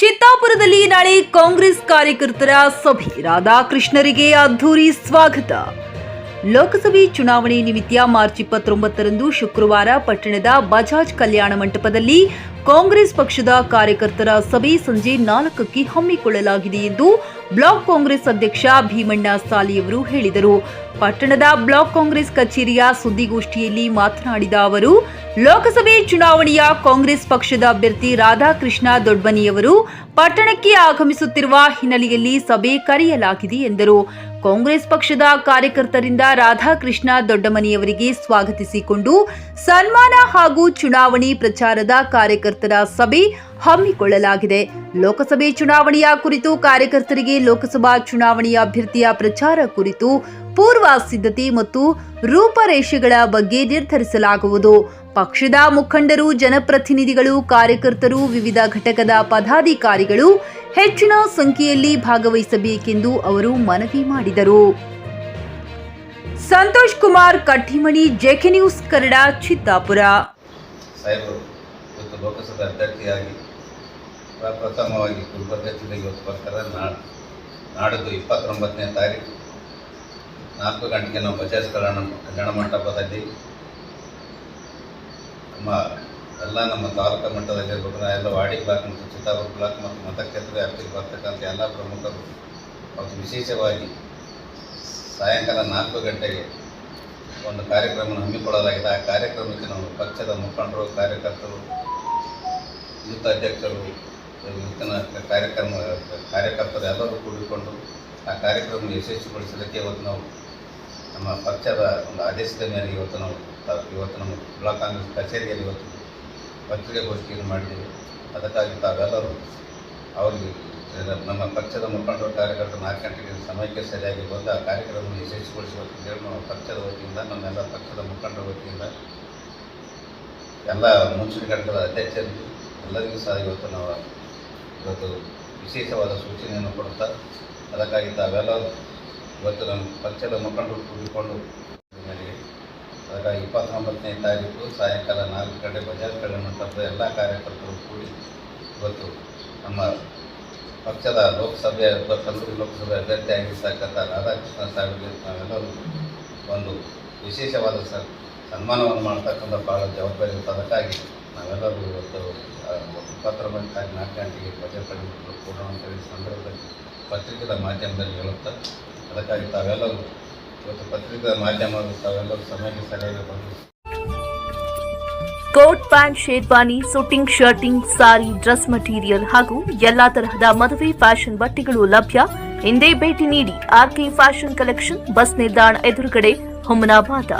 ಚಿತ್ತಾಪುರದಲ್ಲಿ ನಾಳೆ ಕಾಂಗ್ರೆಸ್ ಕಾರ್ಯಕರ್ತರ ಸಭೆ. ರಾಧಾಕೃಷ್ಣರಿಗೆ ಅದ್ಧೂರಿ ಸ್ವಾಗತ. ಲೋಕಸಭೆ ಚುನಾವಣೆ ನಿಮಿತ್ತ ಮಾರ್ಚ್ ಇಪ್ಪತ್ತೊಂಬತ್ತರಂದು ಶುಕ್ರವಾರ ಪಟ್ಟಣದ ಬಜಾಜ್ ಕಲ್ಯಾಣ ಮಂಟಪದಲ್ಲಿ ಕಾಂಗ್ರೆಸ್ ಪಕ್ಷದ ಕಾರ್ಯಕರ್ತರ ಸಭೆ ಸಂಜೆ ನಾಲ್ಕಕ್ಕೆ ಹಮ್ಮಿಕೊಳ್ಳಲಾಗಿದೆ ಎಂದು ಬ್ಲಾಕ್ ಕಾಂಗ್ರೆಸ್ ಅಧ್ಯಕ್ಷ ಭೀಮಣ್ಣ ಸಾಲಿಯವರು ಹೇಳಿದರು. ಪಟ್ಟಣದ ಬ್ಲಾಕ್ ಕಾಂಗ್ರೆಸ್ ಕಚೇರಿಯ ಸುದ್ದಿಗೋಷ್ಠಿಯಲ್ಲಿ ಮಾತನಾಡಿದ ಅವರು, ಲೋಕಸಭೆ ಚುನಾವಣೆಯ ಕಾಂಗ್ರೆಸ್ ಪಕ್ಷದ ಅಭ್ಯರ್ಥಿ ರಾಧಾಕೃಷ್ಣ ದೊಡ್ಬನಿಯವರು ಪಟ್ಟಣಕ್ಕೆ ಆಗಮಿಸುತ್ತಿರುವ ಹಿನ್ನೆಲೆಯಲ್ಲಿ ಸಭೆ ಕರೆಯಲಾಗಿದೆ ಎಂದರು. ಕಾಂಗ್ರೆಸ್ ಪಕ್ಷದ ಕಾರ್ಯಕರ್ತರಿಂದ ರಾಧಾಕೃಷ್ಣ ದೊಡ್ಡಮನಿಯವರಿಗೆ ಸ್ವಾಗತಿಸಿಕೊಂಡು ಸನ್ಮಾನ ಹಾಗೂ ಚುನಾವಣೆ ಪ್ರಚಾರದ ಕಾರ್ಯಕರ್ತರ ಸಭೆ ಹಮ್ಮಿಕೊಳ್ಳಲಾಗಿದೆ. ಲೋಕಸಭೆ ಚುನಾವಣೆಯ ಕುರಿತು ಕಾರ್ಯಕರ್ತರಿಗೆ ಲೋಕಸಭಾ ಚುನಾವಣೆಯ ಅಭ್ಯರ್ಥಿಯ ಪ್ರಚಾರ ಕುರಿತು ಪೂರ್ವ ಸಿದ್ಧತೆ ಮತ್ತು ರೂಪರೇಷೆಗಳ ಬಗ್ಗೆ ನಿರ್ಧರಿಸಲಾಗುವುದು. ಪಕ್ಷದ ಮುಖಂಡರು, ಜನಪ್ರತಿನಿಧಿಗಳು, ಕಾರ್ಯಕರ್ತರು, ವಿವಿಧ ಘಟಕದ ಪದಾಧಿಕಾರಿಗಳು ಹೆಚ್ಚಿನ ಸಂಖ್ಯೆಯಲ್ಲಿ ಭಾಗವಹಿಸಬೇಕೆಂದು ಅವರು ಮನವಿ ಮಾಡಿದರು. Santosh Kumar, Kattimani, JK news Kannada, Chittapur. ಲೋಕಸಭೆ ಅಭ್ಯರ್ಥಿಯಾಗಿ ಪ್ರ- ಪ್ರಥಮವಾಗಿ ಗುಲ್ಬರ್ಗ ಜಿಲ್ಲೆಗೆ ಇವತ್ತು ಬರ್ತಾರೆ ನಾಡು, ನಾಡಿದ್ದು ಇಪ್ಪತ್ತೊಂಬತ್ತನೇ ತಾರೀಕು. ನಾಲ್ಕು ಗಂಟೆಗೆ ನಾವು ಬಜಾಜ್ ಕಲ್ಯಾಣ ಕಲ್ಯಾಣ ಮಂಟಪದಲ್ಲಿ ನಮ್ಮ ಎಲ್ಲ ನಮ್ಮ ತಾಲೂಕು ಮಟ್ಟದಲ್ಲಿ ಇರ್ಬೋದು ಎಲ್ಲ ವಾಡಿ ಬ್ಲಾಕ್ ಮತ್ತು ಚಿತ್ತಾಪುರ ಬ್ಲಾಕ್ ಮತ್ತು ಮತಕ್ಷೇತ್ರ ವ್ಯಾಪ್ತಿಗೆ ಬರ್ತಕ್ಕಂಥ ಎಲ್ಲ ಪ್ರಮುಖರು ಮತ್ತು ವಿಶೇಷವಾಗಿ ಸಾಯಂಕಾಲ ನಾಲ್ಕು ಗಂಟೆಗೆ ಒಂದು ಕಾರ್ಯಕ್ರಮವನ್ನು ಹಮ್ಮಿಕೊಳ್ಳಲಾಗಿದೆ. ಆ ಕಾರ್ಯಕ್ರಮಕ್ಕೆ ನಾವು ಪಕ್ಷದ ಮುಖಂಡರು, ಕಾರ್ಯಕರ್ತರು ಯೂತ್ ಅಧ್ಯಕ್ಷರು ಯೂತ್ನ ಕಾರ್ಯಕ್ರಮ, ಕಾರ್ಯಕರ್ತರು ಎಲ್ಲರೂ ಕೂಡಿಕೊಂಡು ಆ ಕಾರ್ಯಕ್ರಮ ಯಶಸ್ವಿಗೊಳಿಸಲಿಕ್ಕೆ ಇವತ್ತು ನಾವು ನಮ್ಮ ಪಕ್ಷದ ಒಂದು ಆದೇಶದ ಮೇಲೆ ಇವತ್ತು ನಾವು ಇವತ್ತು ನಮ್ಮ ಬ್ಲಾಕ್ ಕಾಂಗ್ರೆಸ್ ಕಚೇರಿಯಲ್ಲಿ ಇವತ್ತು ಪತ್ರಿಕಾಗೋಷ್ಠಿಯನ್ನು ಮಾಡಿದ್ದೇವೆ. ಅದಕ್ಕಾಗಿ ತಾವೆಲ್ಲರೂ ಅವರಿಗೆ ನಮ್ಮ ಪಕ್ಷದ ಮುಖಂಡರು, ಕಾರ್ಯಕರ್ತರು ನಾಲ್ಕು ಗಂಟೆಗೆ ಸಮಯಕ್ಕೆ ಸರಿಯಾಗಿ ಬಂದು ಆ ಕಾರ್ಯಕ್ರಮವನ್ನು ಯಶಸ್ವಿಗೊಳಿಸಬೇಕು ಹೇಳಿ ನಮ್ಮ ಪಕ್ಷದ ವತಿಯಿಂದ, ನಮ್ಮೆಲ್ಲ ಪಕ್ಷದ ಮುಖಂಡರ ವತಿಯಿಂದ ಎಲ್ಲ ಮುಂಚೂಣಿ ಘಟಕದ ಅಧ್ಯಕ್ಷರಿಗೆ ಎಲ್ಲರಿಗೂ ಸಹ ಇವತ್ತು ನಾವು ಇವತ್ತು ವಿಶೇಷವಾದ ಸೂಚನೆಯನ್ನು ಕೊಡುತ್ತಾ, ಅದಕ್ಕಾಗಿ ತಾವೆಲ್ಲ ಇವತ್ತು ನಮ್ಮ ಪಕ್ಷದ ಮುಖಂಡರು ಕೂಡಿಕೊಂಡು ಮೇರೆಗೆ ಅದಕ್ಕಾಗಿ ಇಪ್ಪತ್ತೊಂಬತ್ತನೇ ತಾರೀಕು ಸಾಯಂಕಾಲ ನಾಲ್ಕು ಗಂಟೆ ಬಜಾರ್ ಕಡೆ ಮಂಟಪದ ಎಲ್ಲ ಕಾರ್ಯಕರ್ತರು ಕೂಡಿ ಇವತ್ತು ನಮ್ಮ ಪಕ್ಷದ ಲೋಕಸಭೆ ಕಲ್ಲೂರು ಲೋಕಸಭೆ ಅಭ್ಯರ್ಥಿಯಾಗಿ ಸಾಕಂಥ ರಾಧಾಕೃಷ್ಣ ಸಾಹೇಬರಿಗೆ ನಾವೆಲ್ಲರೂ ಒಂದು ವಿಶೇಷವಾದ ಸನ್ಮಾನವನ್ನು ಮಾಡ್ತಕ್ಕಂಥ ಭಾಳ ಜವಾಬ್ದಾರಿ ಅದಕ್ಕಾಗಿ ನಾವೆಲ್ಲರೂ ಇವತ್ತು ಇಪ್ಪತ್ತರ ತಾರೀಕು ನಾಲ್ಕು ಗಂಟೆಗೆ ಬಜೆಟ್ ಕೊಡೋಣ ಅಂತೇಳಿ ಸಂದರ್ಭದಲ್ಲಿ ಪತ್ರಿಕೆದ ಮಾಧ್ಯಮದಲ್ಲಿ ಹೇಳುತ್ತಾ, ಅದಕ್ಕಾಗಿ ತಾವೆಲ್ಲರೂ ಇವತ್ತು ಪತ್ರಿಕಾ ಮಾಧ್ಯಮದ ತಾವೆಲ್ಲರೂ ಸಮಯಕ್ಕೆ ಸರಿಯಾಗಿ ಬಂದು coat pant, sherwani suiting shirting, sari, dress material ಹಾಗೂ ಎಲ್ಲಾ ತರಹದ ಮದುವೆ, ಫ್ಯಾಷನ್ ಬಟ್ಟೆಗಳು ಲಭ್ಯ. ಹಿಂದೆ ಭೇಟಿ ನೀಡಿ ಆರ್ಕೆ ಫ್ಯಾಷನ್ ಕಲೆಕ್ಷನ್ ಬಸ್ ನಿಲ್ದಾಣ ಎದುರುಗಡೆ, ಹುಮನಾಬಾದ.